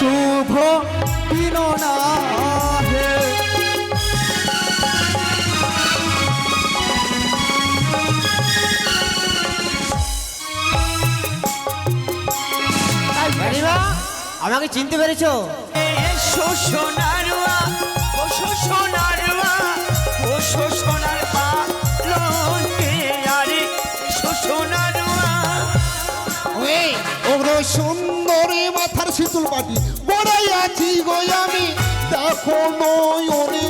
শুভ দিন না আমাকে চিনতে পেরেছ? এসো সোনারুয়া সুন্দরী মাথার শীতল পাটি বড়াই আছি গো আমি দেখো নয়নে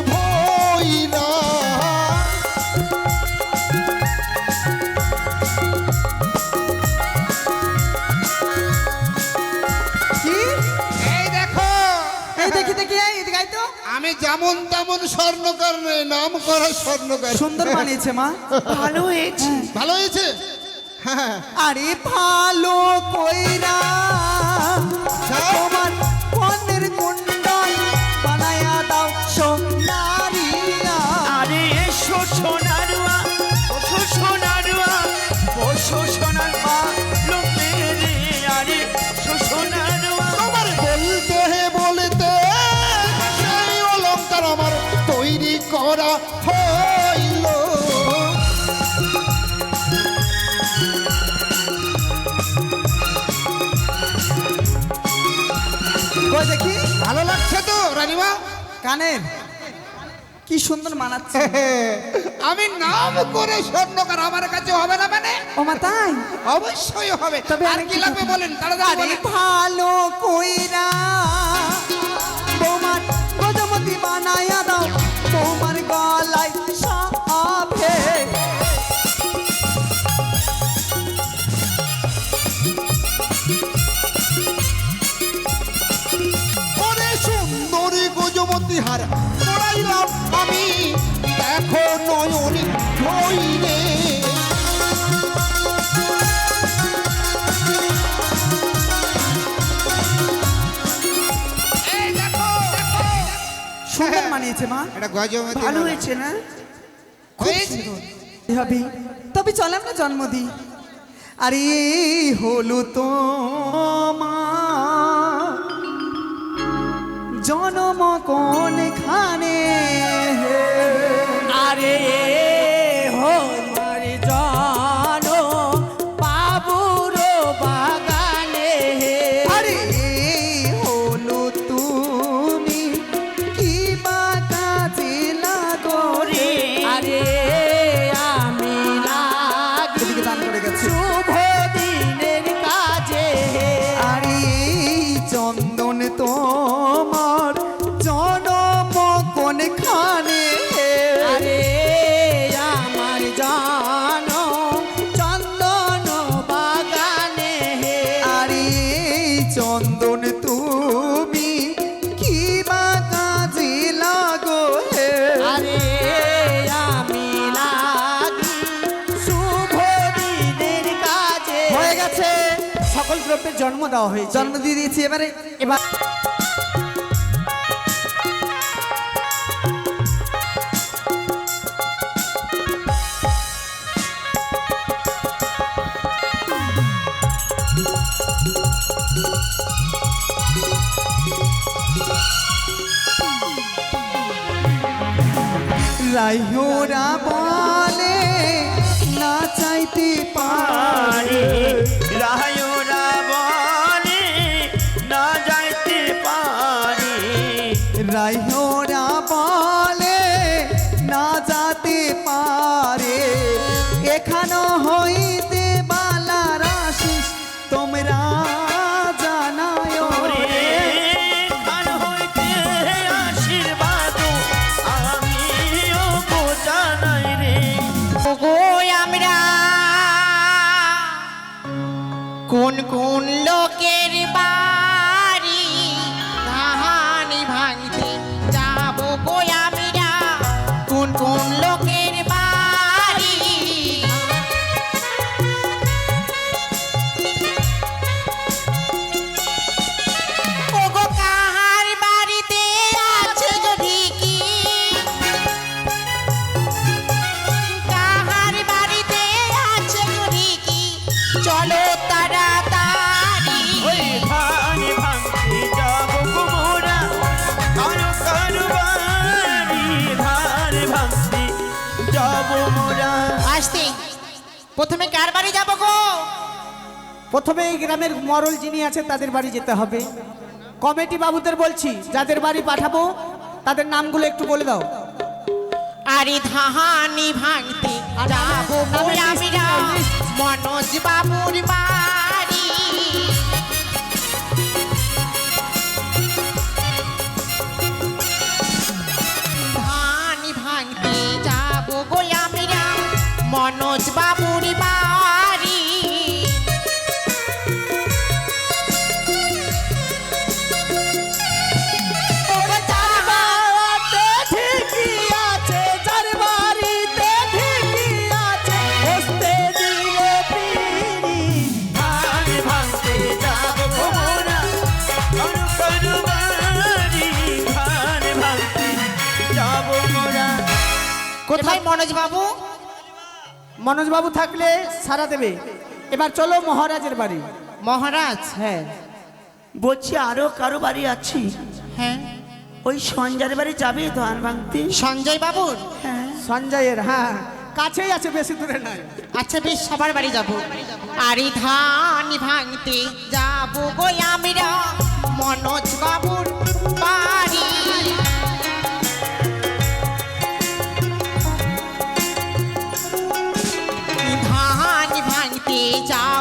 আয় তো। আমি যেমন তেমন স্বর্ণকার নয় নাম করা স্বর্ণকার। সুন্দর বানিয়েছে মা। ভালো হয়েছে। ভালো হয়েছে? হ্যাঁ আরে ভালো কইরা তোমার কানের কি সুন্দর মানাচ্ছে। আমি নাম করে স্বর্ণকার আমার কাছে হবে না মানে? ও মা তাই? অবশ্যই হবে। তবে আর কি লাগবে বলেন তাড়াতাড়ি ভালো কইরা তোমার গজমতি বানায়া দাও। তোমার গলায় হার পড়াইলাম আমি। দেখো নয়নে ধইলে এই দেখো দেখো। সুন্দর মানিয়েছে মা। এটা গজমতি ভালো হয়েছে না? হয়েছে। হবে তবে চল আমরা জন্ম দিই আরে হলো তো জনম কোন খানে জন্ম দেওয়া হয়েছে। জন্ম দিয়ে দিয়েছি এবারে এবার রাইহরা বলে না চাইতে পারে। পারে এখানো হইতে প্রথমে কার বাড়ি যাব গো? প্রথমে এই গ্রামের মরল যিনি আছে তাদের বাড়ি যেতে হবে। কমিটি বাবুদের বলছি যাদের বাড়ি পাঠাবো তাদের নামগুলো একটু বলে দাও। আরে ধাহানি ভাঙতে যাব মনোজ বাবুর বাড়ি ভাঙতে যাব মোরা কোথায় মনোজ বাবু? মনোজবাবু থাকলে সারা দেবে। এবার চলো মহারাজের বাড়ি। মহারাজ? হ্যাঁ। বলছি আরও কারও বাড়ি আছি? হ্যাঁ। ওই সঞ্জয়ের বাড়ি যাবে ধান ভাঙতে? সঞ্জয় বাবুর হ্যাঁ। সঞ্জয়ের হ্যাঁ। কাছেই আছে বেশি দূরে নয়। আচ্ছা বেশ সবার বাড়ি যাব। আরে ধান ভাঙতে যাব গো আমরা। মনোজ বাবুর ভাঙতে যাব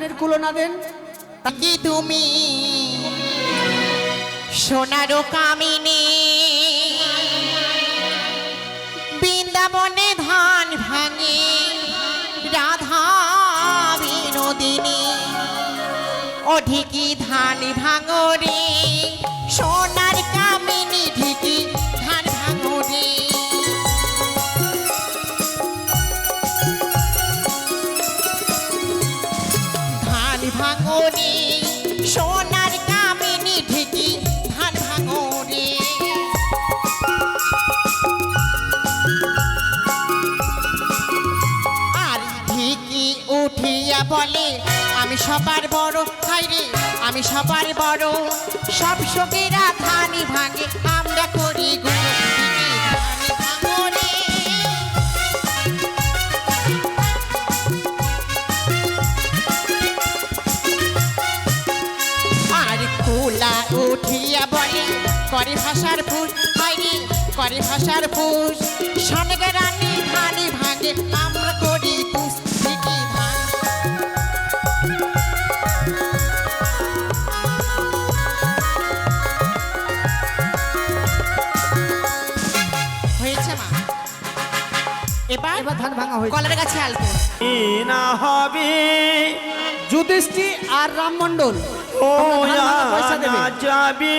ধানের কুলো না দেন। কি তুমি? সোনারো কামিনী। বৃন্দাবনে ধান ভাঙে, রাধা বিনোদিনী। অধিকি ধান ভাঙো উঠিয়া বলে, আমি সবার বড় হাই রে, আমি সবার বড়। সব শোকেরা ধানি ভাঙে, আমরা করি গুলো কুলা উঠিয়া বলে করে ভাষার ফুস হাইরে করে ভাষার ফুস। সনগে রানী ধানি ভাঙে আমরা করি মা। এবার এবার ধান ভাঙা হয়েছে। কলার গাছে না হবে। যুধিষ্ঠি আর রাম মন্ডল ও যাবে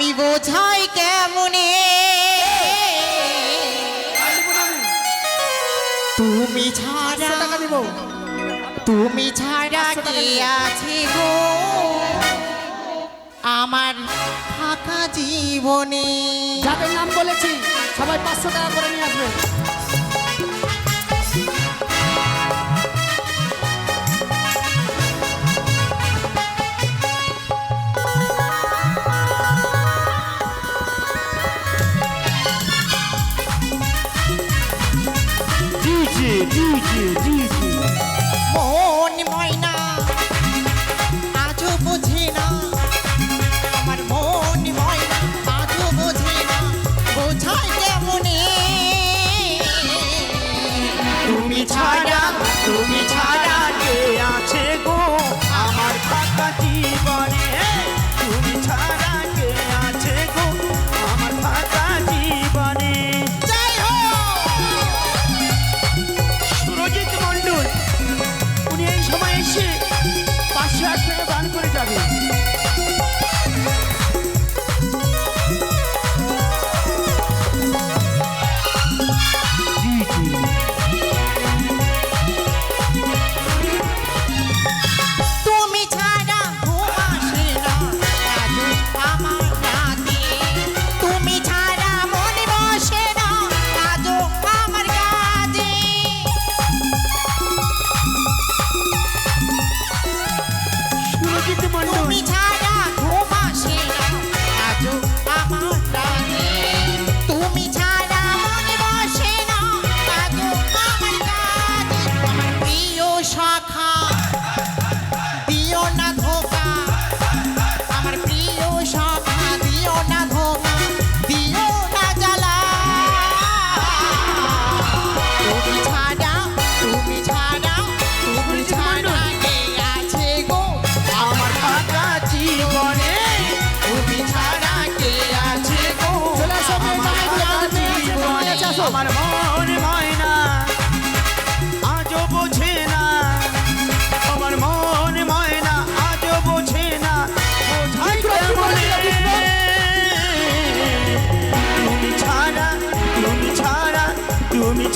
আমি বোঝাই কেমনে? তুমি ছাড়া তুমি ছাড়া কে আছে গো? আমার ফাঁকা জীবনে। যাদের নাম বলেছি সবাই পাঁচশো টাকা করে নিয়ে আসবে। মন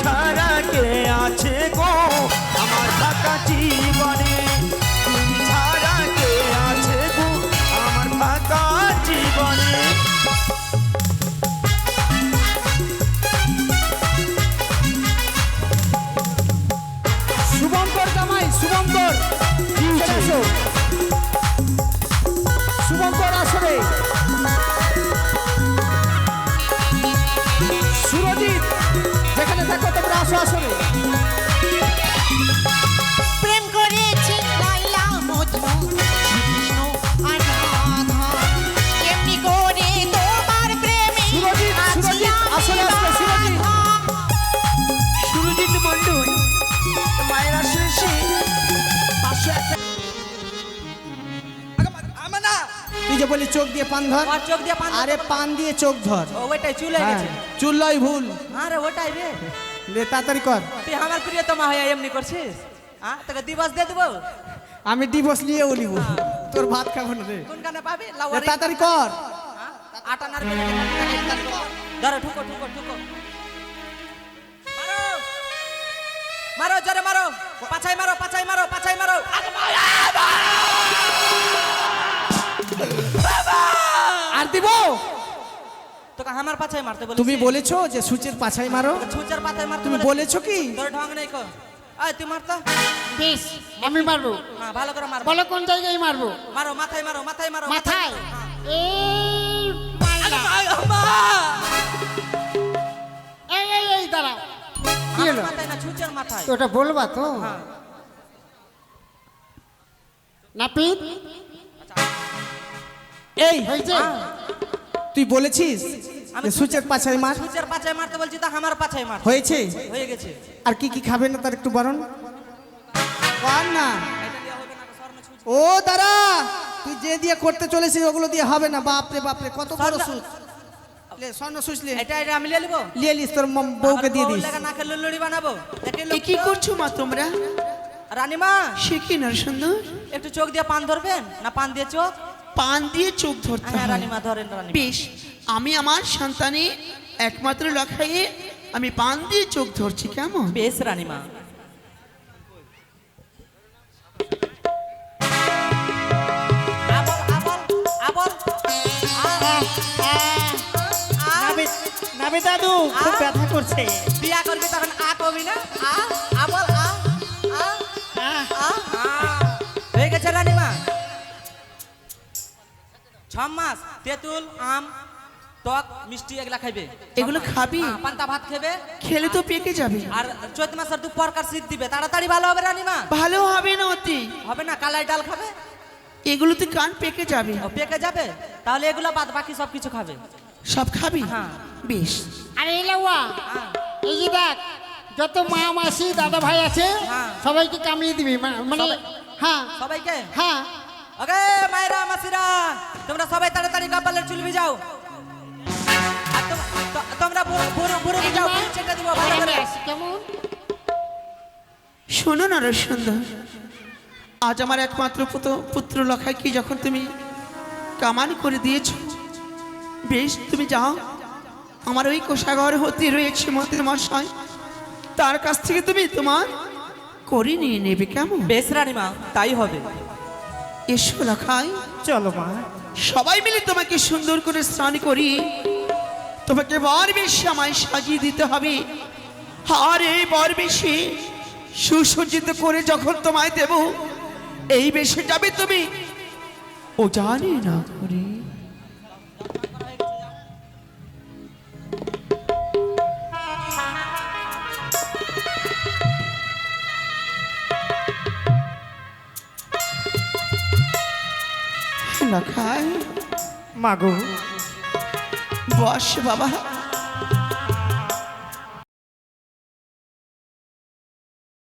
ছাড়া বলি চোখ দিয়ে পান ধর। চোখ দিয়ে পান আরে পান দিয়ে চোখ ধর। ওইটাই চুলে হ্যাঁ গেছে। চুল লয় ভুল। আরে ওটাই রে। লে তাড়াতাড়ি কর। তুই আমার প্রিয়তমা হয়ে এমনি করছিস? হ্যাঁ তোকে দিবস দিয়ে দেবো? আমি ডিভোর্স নিয়ে উলিব। তোর ভাত খাব না রে। কোন কানে পাবি? লে, তাড়াতাড়ি কর। আটা নাড়বে ধরো ঠুকো ঠুকো ঠুকো। মারো। মারো জোরে মারো। পাছাই মারো পাছাই মারো পাছাই মারো। আর দিব। তোকে আমার পাছাই মারতে বলেছি। তুমি বলেছ যে সূচের পাছাই মারো? ছুচার পাছাই মারতে তুমি বলেছ। কি? তোর ঢং নেই কো। আয় তুই মারতো। বেশ আমি মারবো। হ্যাঁ ভালো করে মার বলো কোন জায়গায় মারবো? মারো মাথায় মারো মাথায় মারো মাথায়। হ্যাঁ। এই মারলাম। আয়, আম্মা! এই এই এই দাঁড়াও। কি হলো? মাথায় না ছুচার মাথায়। ওটা বলবা তো? হ্যাঁ। নাপিত? এই হয়েছে? তুই বলেছিস আমি সূচের পাছাই মার? পাছায় মারতে বলছি তো আমার পাছায় মার। হয়েছে? হয়ে গেছে আর কি কি খাবে না তার একটু বরণ? কর না। ও দাঁড়া তুই যে দিয়ে করতে চলেছিস ওগুলো দিয়ে হবে না। বাপরে বাপরে কত বড় সুচ। স্বর্ণ সুচ লে। এটা এটা আমি লিয়ে নিবো লিয়ে লিস তোর মম- বউকে দিয়ে দিস। বানাবো। কি করছ মা তোমরা? রানীমা! সে কি না সুন্দর একটু চোখ দিয়ে পান ধরবেন? না পান দিয়ে চোখ? পান দিয়ে চোখ ধরতে হ্যাঁ। রানীমা ধরেন বেশ আমি আমার সন্তানে একমাত্র লখাইয়ে আমি পান দিয়ে চোখ ধরছি কেমন? বেশ রানীমা। আবল আবল আবল। নাবে দাদু খুব ব্যথা করছে। বিয়া করবি তখন আ করবি না? আ? ছ মাস তেঁতুল আম টক মিষ্টি এগুলা খাইবে। এগুলো খাবি? হ্যাঁ, পান্তা ভাত খাবে। খেলে তো পেকে যাবে। আর চৈত মাসের দু প্রকার শীত দিবে। তাড়াতাড়ি ভালো হবে রানীমা ভালো হবে না অতি। হবে না কালাই ডাল খাবে। এগুলোতে কান পেকে যাবে। ও পেকে যাবে? তাহলে এগুলো বাদ বাকি সব কিছু খাবে। সব খাবি? হ্যাঁ। বেশ। আরে এলাওয়া হ্যাঁ। এই যে দেখ যত মা মাসি দাদা ভাই আছে হ্যাঁ। সবাইকে কামিয়ে দিবি। মানে হ্যাঁ। সবাইকে? হ্যাঁ। ওকে মায়েরা মাসিরা তোমরা সবাই তাড়াতাড়ি কপালের চুল ভিজাও। তো- তোমরা বুড়ো বুড়ো ভিজাও দিব ভালো করে। কেমন? শোনো না রে সুন্দর আজ আমার একমাত্র পুত্র পুত্র লখাইকে যখন তুমি কামান করে দিয়েছ বেশ তুমি যাও। আমার ওই কোষাঘর হতে রয়েছে মতে মশাই তার কাছ থেকে তুমি তোমার করে নিয়ে নেবে কেমন? বেশ রানীমা তাই হবে। এসো লখাই চলো মা। সবাই মিলে তোমাকে সুন্দর করে স্নান করি। তোমাকে বর বেশি আমায় সাজিয়ে দিতে হবে। আর এই বর বেশি সুসজ্জিত করে যখন তোমায় দেব এই বেশে যাবে তুমি। ও জানি না করে। লখাই মাগো বস বাবা।